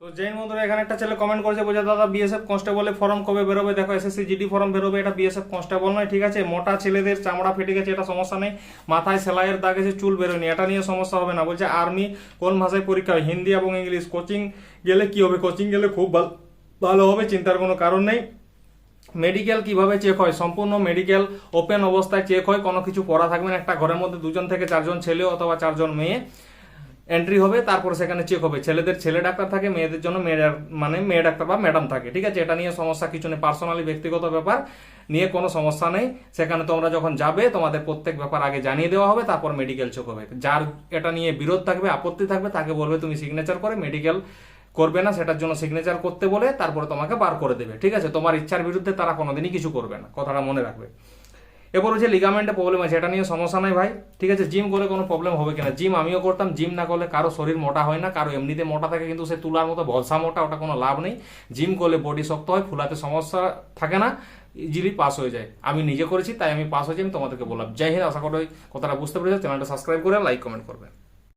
তো জৈন বন্ধুরা এখানে একটা ছেলে কমেন্ট করেছে, বলছে, দাদা বিএসএফ কনস্টেবলের ফর্ম কবে বেরোবে? দেখো এসএসসি জিডি ফর্ম বেরোবে, এটা বিএসএফ কনস্টেবল নয়, ঠিক আছে? মোটা ছেলেদের চামড়া ফেটে গেছে, এটা সমস্যা নেই। মাথায় সেলাইয়ের দাগ আছে চুল বেরোয়নি, এটা নিয়ে সমস্যা হবে না। বলছে আর্মি কোন ভাষায় পরীক্ষা হয় হিন্দি এবং ইংলিশ। কোচিং গেলে কি হবে? কোচিং গেলে খুব ভালো হবে, চিন্তার কোনো কারণ নেই। মেডিকেল কীভাবে চেক হয়? সম্পূর্ণ মেডিকেল ওপেন অবস্থায় চেক হয়, কোনো কিছু পড়া থাকবে না। একটা ঘরের মধ্যে দুজন থেকে চারজন ছেলে অথবা চারজন মেয়ে। এন্ট্রি হবে, তারপর সেখানে চেক হবে। ছেলেদের ছেলে ডাক্তার থাকে, মেয়েদের জন্য মেয়ে মানে মেয়ে ডাক্তার বা ম্যাডাম থাকে, ঠিক আছে? এটা নিয়ে সমস্যা কিছু নেই পার্সোনালি ব্যক্তিগত ব্যাপার নিয়ে কোনো সমস্যা নেই। সেখানে তোমরা যখন যাবে, তোমাদের প্রত্যেক ব্যাপার আগে জানিয়ে দেওয়া হবে, তারপর মেডিকেল চেক হবে। যার এটা নিয়ে বিরোধ থাকবে, আপত্তি থাকবে, তাকে বলবে তুমি সিগনেচার করে মেডিকেল করবে না, সেটার জন্য সিগনেচার করতে বলে, তারপরে তোমাকে বার করে দেবে, ঠিক আছে? তোমার ইচ্ছার বিরুদ্ধে তারা কোনোদিনই কিছু করবে না, কথাটা মনে রাখবে। এরপর হচ্ছে লিগামেন্টে প্রবলেম আছে, এটা নিয়ে সমস্যা নাই ভাই। ঠিক আছে জিম করে কোনো প্রবলেম হবে কিনা? জিম আমিও করতাম জিম না করলে কারও শরীর মোটা হয় না, কারও এমনিতে মোটা থাকে, কিন্তু সে তুলার মতো ভলসা মোটা, ওটা কোনো লাভ নেই। জিম করলে বডি শক্ত হয়, ফুলাতে সমস্যা থাকে না ইজিলি পাস হয়ে যায়। আমি নিজে করেছি, তাই আমি পাস হয়েছি, আমি তোমাদেরকে বললাম। জয় হিন্দ, আশা করি কথাটা বুঝতে পেরেছ। চ্যানেলটা সাবস্ক্রাইব করে লাইক কমেন্ট করবে।